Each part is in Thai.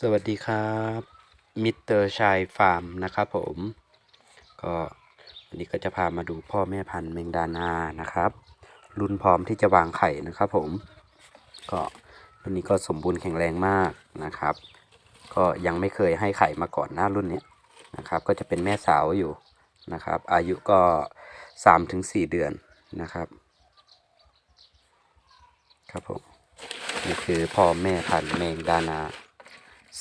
สวัสดีครับมิสเตอร์ชายฟาร์มนะครับผมก็วันนี้ก็จะพามาดูพ่อแม่พันธุ์แมงดานานะครับ รุ่นพร้อมที่จะวางไข่นะครับผม ก็รุ่นนี้ก็สมบูรณ์แข็งแรงมากนะครับ ก็ยังไม่เคยให้ไข่มาก่อนหน้ารุ่นนี้นะครับ ก็จะเป็นแม่สาวอยู่นะครับ อายุก็สามถึงสี่เดือนนะครับ ครับผมนี่คือพ่อแม่พันธุ์แมงดานา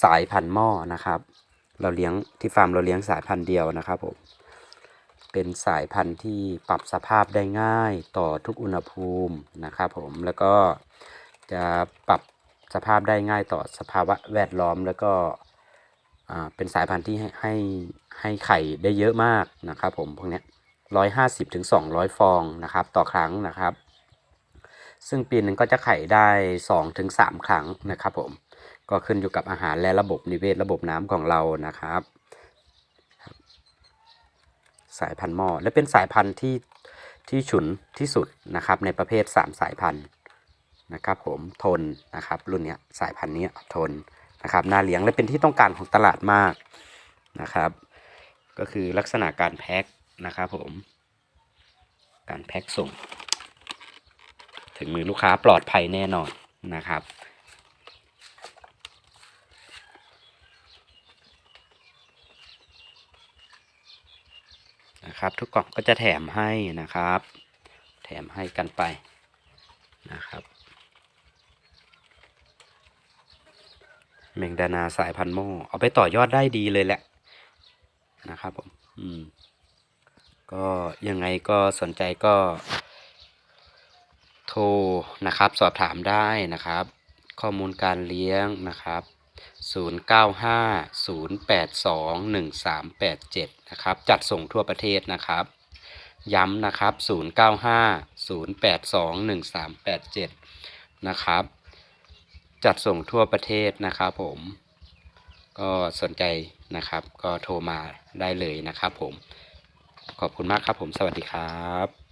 สายพันธุ์หม้อนะครับ เราเลี้ยงที่ฟาร์มเราเลี้ยงสายพันธุ์เดียวนะครับผมเป็นสายพันธุ์ที่ปรับสภาพได้ง่ายต่อทุกอุณหภูมินะครับผมแล้วก็จะปรับสภาพได้ง่ายต่อสภาวะแวดล้อมแล้วก็อ่าเป็นสายพันธุ์ที่ให้ให้ให้ไข่ได้เยอะมากนะครับผมพวกนี้ร้อยห้าสิบถึงสองร้อยฟองนะครับต่อครั้งนะครับ ซึ่งปีนึงก็จะไข่ได้สองถึงสามครั้งนะครับผม ก็ขึ้นอยู่กับอาหารและระบบนิเวศระบบน้ำของเรานะครับ สายพันธุ์หม้อและเป็นสายพันธุ์ที่ที่ฉุนที่สุดนะครับ ในประเภท 3 สายพันธุ์นะครับ ผมทนนะครับ รุ่นเนี้ยสายพันธุ์นี้ทนนะครับน่าเลี้ยงและเป็นที่ต้องการของตลาดมากนะครับ ก็คือลักษณะการแพ็คนะครับผม การแพ็คส่ง ถึงมือลูกค้าปลอดภัยแน่นอนนะครับ นะครับ ทุกกล่องก็จะแถมให้นะครับ แถมให้กันไปนะครับเมงดานาสายพันธุ์โม่เอาไปต่อยอดได้ดีเลยแหละนะครับผมอืมก็ยังไงก็สนใจก็ โทรนะครับ สอบถามได้นะครับ ข้อมูลการเลี้ยงนะครับ 0950821387 นะครับ จัดส่งทั่วประเทศนะครับ ย้ำนะครับ 0950821387 นะครับ จัดส่งทั่วประเทศนะครับผม ก็สนใจนะครับ ก็โทรมาได้เลยนะครับผม ขอบคุณมากครับผม สวัสดีครับ